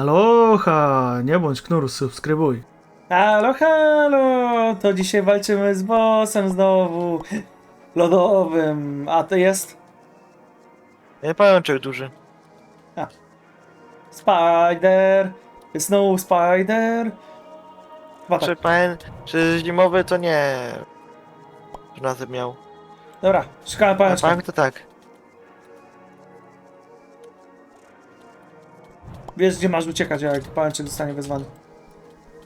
Aloha! Nie bądź knur, subskrybuj. Halo, halo! To dzisiaj walczymy z bossem znowu. Lodowym. A to jest Nie pajączek duży. Spider. Snow Spider. Chyba tak. Czy pająk, czy zimowy to nie. Że nazwę miał. Dobra, szukamy A pajączka. pająk to tak. Wiesz gdzie masz uciekać, jak pajączek zostanie wezwany.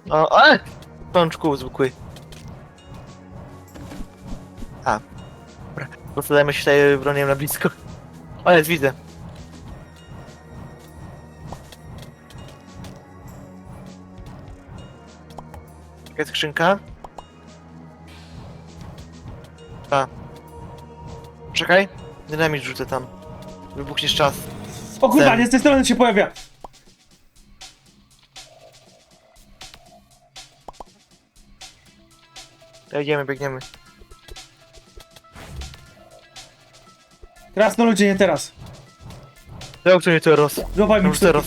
No, ale! Pączku zwykły. A. Dobra. Posadzajmy się tutaj bronią na blisko. O, jest, widzę. Jaka skrzynka? A. Czekaj. Dynamit rzucę tam. Wybuchniesz czas. O kurwa, Ten. nie z tej strony się pojawia. To Idziemy, biegniemy. Teraz no ludzie, nie teraz. To który to roz? Złapaj mi Już teraz.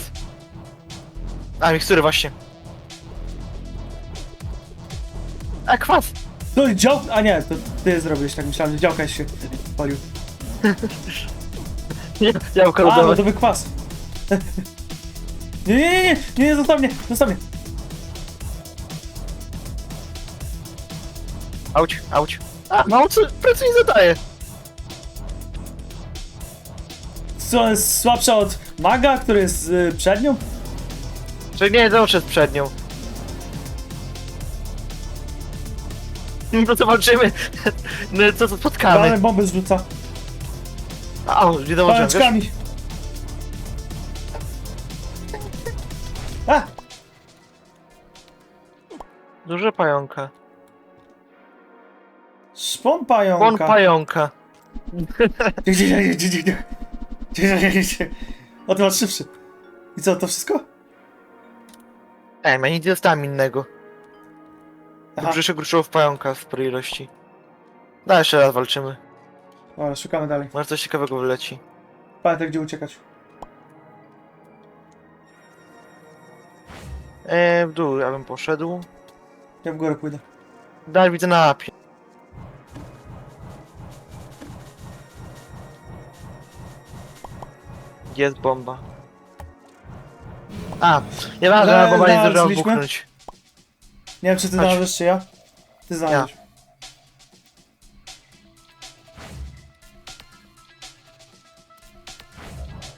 A, mikstury właśnie. A, kwas! No i dział... A nie, to ty zrobiłeś, tak myślałem, że działka się palił. Nie, jabłko A, no to by kwas. Nie, nie, nie, nie, nie, nie, zostaw mnie, zostaw mnie. Auć, auć. A, mało co, pracy nie zadaje. Co jest słabsza od maga, który jest y, przed nią? Że nie, zawsze jest przed nią. No to walczymy. No co, co spotkamy. Ale bomby zrzuca. Au, nie dołączyłem, wiesz? A! Duże pająka. Gdzie, gdzie, gdzie, gdzie? O, ty masz szybszy. I co, to wszystko? Ej, ja nic nie dostałem innego. Aha, Brzysze gruczoło w pająka w sporej ilości. No, jeszcze raz walczymy. dobra, szukamy dalej. Może coś ciekawego wyleci. Pamiętaj, gdzie uciekać. Eee, w dół ja bym poszedł. Ja w górę pójdę. Dalej widzę napie. Jest bomba. A, nieważne, Ale bomba nie zdążyła znaleźliśmy? wybuchnąć. Nie wiem, czy ty Chodź. znalazłeś, czy ja? Ty znalazłeś.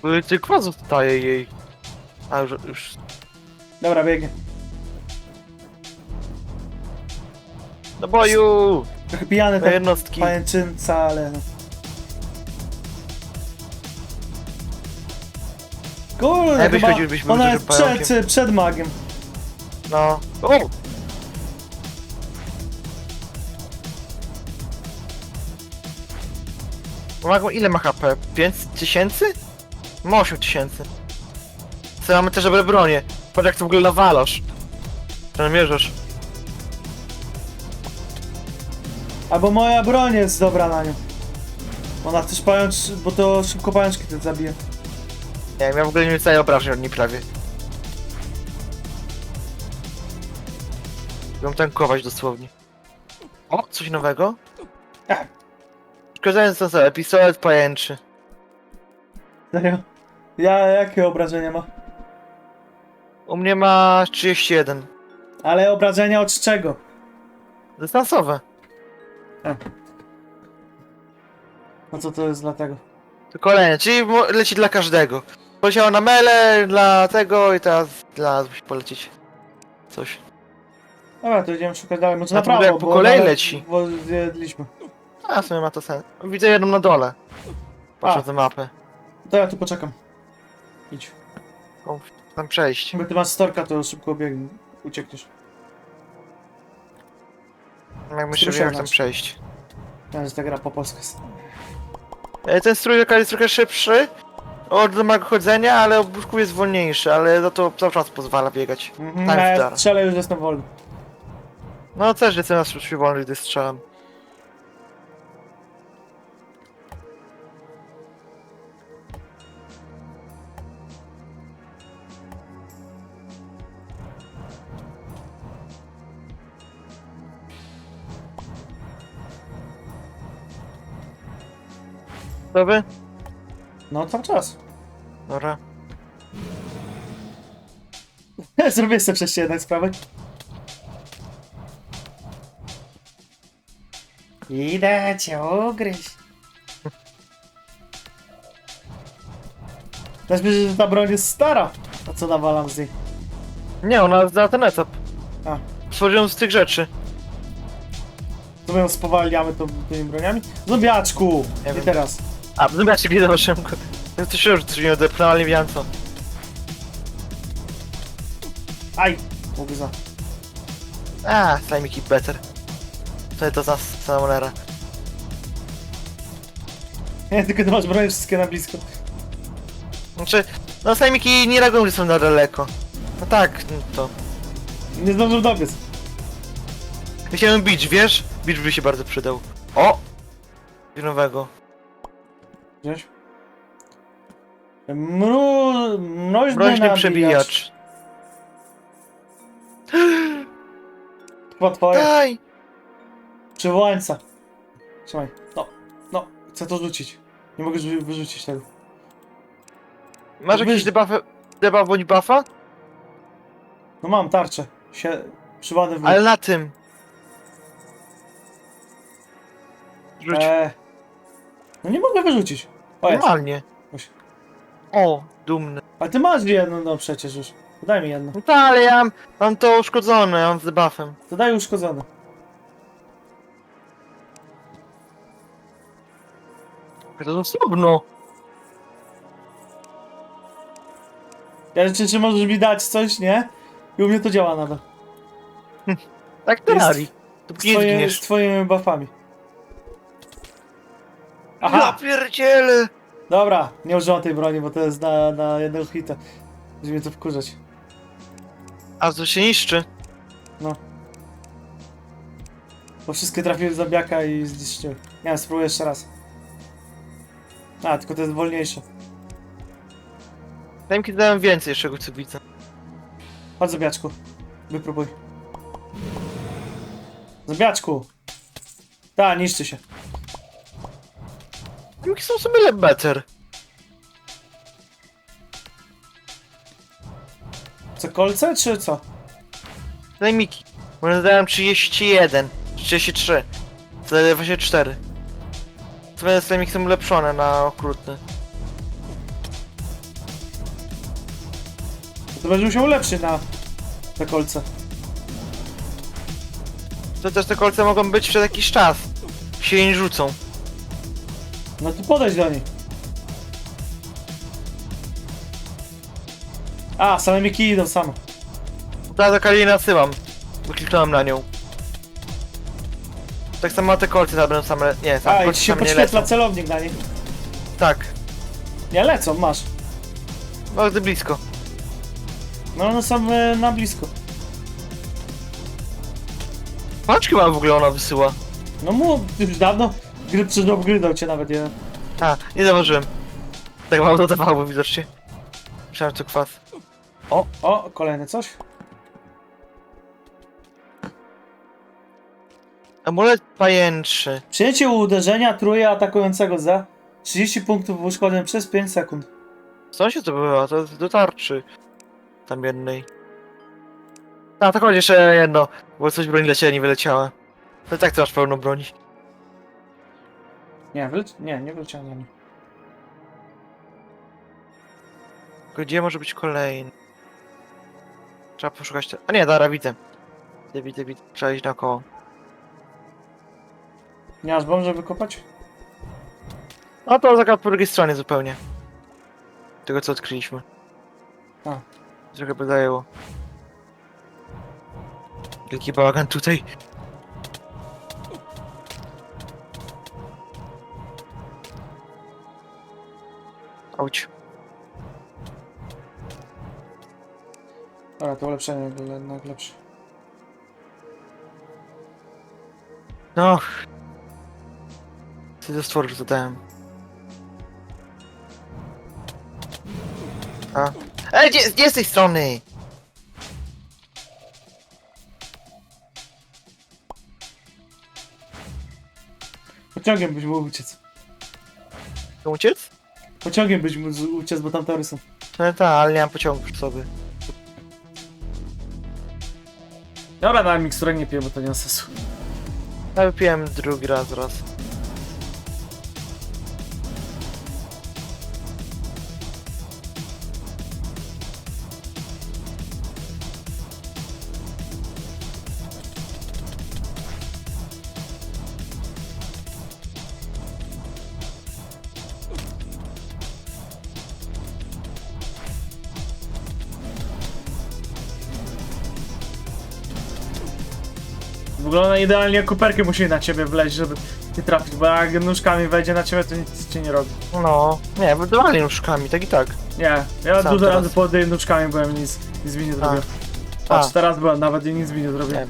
Były ty kwas zostaje jej. A już, już. Dobra, biegnie. Do boju! Trochę pijany Do jednostki. pajęczynca, ale no. Kurde, Jakbyś chyba chodził, byś był ona dużym jest przed, pająkiem. przed magiem. No. O! Pomagał ile ma HP? 5000? Ma 8000. Co mamy też dobre bronie. Patrz jak to w ogóle nawalasz. To namierzasz. Albo moja broń jest dobra na nią. Ona też pającz, bo to szybko pajączki te zabije. Nie wiem, ja w ogóle nie dostaję obrażeń od niej prawie. Ją tankować dosłownie. O, coś nowego? Ach. Szkodzając to sobie, pistolet pajęczy. Serio? Ja, jakie obrażenia ma? U mnie ma 31. Ale obrażenia od czego? Dystansowe. No co to jest dlatego? To kolejne, czyli mo- leci dla każdego. Poleciało na mele, dla tego i teraz dla musi polecieć. Coś. Dobra, to idziemy szukać dalej, może na prawo, jak po bo kolei dalej- leci. Bo zjedliśmy. A w sumie ma to sens. Widzę jedną na dole. Patrzę A. na mapę. To ja tu poczekam. Idź. O, tam przejść. Jak ty masz storka, to szybko biegnie. Uciekniesz. Jak myślę, wiem jak tam przejść. Ja, że ta gra po polsku jest. E, Ten strój lokal jest trochę szybszy od chodzenia, ale obwózku jest wolniejszy, ale za to cały czas pozwala biegać. Mm, na strzelę już jestem wolny. No też jestem na szybciej wolny, gdy strzelam. Gotowy? No cały czas. Dobra. Zrobię sobie przecież jednak sprawę. Idę cię ugryźć. Też myślę, że ta broń jest stara. A co nawalam z niej? Nie, ona za ten etap. A. Stworzyłem z tych rzeczy. To my ją spowalniamy tą, tymi broniami? Zombiaczku! Nie Nie wiem. teraz. A, zobaczcie, gdzie zobaczyłem go. Ja coś że coś nie odepchnął, ale nie wiem co. Aj! A, slajmiki better. To to za Salmonera. Nie, tylko ty masz broń wszystkie na blisko. Znaczy, no slajmiki nie reagują, że są na daleko. No tak, no to. Nie zdążył dobiec. Chciałem beach, wiesz? Beach by się bardzo przydał. O! Nowego. Wziąć? Mru... Mroźny Mroźny przebijacz. Chyba twoje. Daj! Przywołańca. Trzymaj. No, no, chcę to rzucić. Nie mogę wy- wyrzucić tego. Masz jakiś debuff, debuff bądź buffa? No mam tarczę. Sie... Przywany w Ale na tym. Rzuć. Eee. No nie mogę wyrzucić. O jest. Normalnie. O, dumny. A ty masz jedno, no przecież już. To Daj mi jedno. No tak, ale ja mam, mam to uszkodzone, mam z debuffem. To daj uszkodzone. To jest osobno. Ja czy, czy możesz mi dać coś, nie? I u mnie to działa nadal. Tak Jest-. To Z, nie twoje, z zginiesz. twoimi buffami. Ja Aha! pierdzielę. Dobra, nie używam tej broni, bo to jest na, na jednego hita. Będzie mnie to wkurzać. A to się niszczy. Bo wszystkie trafiły w zabiaka i zniszczyły. Nie wiem, spróbuję jeszcze raz. A, tylko to jest wolniejsze. Dajmy dałem więcej jeszcze, widzę. Chodź zabiaczku. Wypróbuj. Zabiaczku! Ta, niszczy się. Dajmiki są sobie better. Co, kolce czy co? Dajmiki. Może dałem 31, 33. To daje właśnie 4. Swoje dajmiki są ulepszone na okrutny. To będzie musiał lepszy na te kolce. To też te kolce mogą być przez jakiś czas. Się nie rzucą. No to podejdź do niej. A, same miki idą same. Teraz do Kali nasyłam. Bo kliknąłem na nią. Tak samo te kolce będą same... Nie, same A, i kolce ci się same nie podświetla lecą. celownik na niej. Tak. Nie lecą, masz. Bardzo blisko. No one są e, na blisko. Paczki ma w ogóle ona wysyła. No mu już dawno gry przedobgryzał cię nawet jeden. A, nie zauważyłem. Tak mało dodawało widocznie. Myślałem, że to kwas. O, kolejne coś. Amulet pajęczy. Przyjęcie uderzenia truje atakującego za 30 punktów uszkodzeń przez 5 sekund. Co się to było? To jest do tarczy. Tam jednej. A, tak chodzi jeszcze jedno. Bo coś broń ciebie nie wyleciała. No tak, to masz pełną broni. Nie, wyleci... nie, nie wyleciałem na. Tylko Gdzie może być kolejny? Trzeba poszukać te... A nie, dobra, widzę. Widzę, widzę, widzę. Trzeba iść naokoło. Nie masz bomb, żeby kopać? No to zagadł po drugiej stronie zupełnie. Tego co odkryliśmy. A. Trochę by zajęło. Wielki bałagan tutaj. Auć. Dobra, to ulepszenie było jednak lepsze. No. Co za stwory zadałem. A. Ej, gdzie, gdzie z tej strony? Pociągiem byś mógł uciec. To uciec? Pociągiem być mógł z- uciec, bo tam tory są. No tak, ale nie mam pociągu przy sobie. Dobra, na miksturę nie piję, bo to nie ma sensu. Ja wypiłem drugi raz raz. W ogóle ona idealnie kuperkę musi na ciebie wleźć, żeby nie trafić, bo jak nóżkami wejdzie na ciebie, to nic ci nie robi. No, nie, wydywanie nóżkami, tak i tak. Nie, ja Sam dużo teraz. razy pod nóżkami byłem nic, nic mi nie zrobił. A. Teraz byłem, nawet i nic mi nie zrobił. Nie.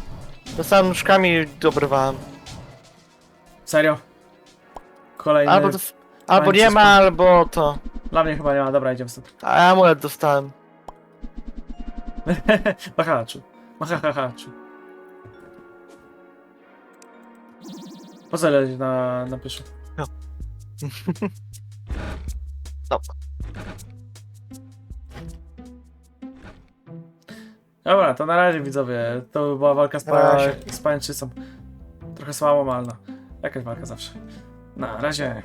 Dostałem nóżkami i dobrywałem. Serio. Kolejny. Albo, to, albo nie ma, albo to. Dla mnie chyba nie ma, dobra, idziemy stąd. A ja amulet dostałem. Machaczu. Machachaczu. Po co lecieć na, na pieszo? No. No. Dobra, to na razie widzowie. To była walka z, Na pa razie. z pańczycą. Trochę słabo malna. Jakaś walka zawsze. Na razie.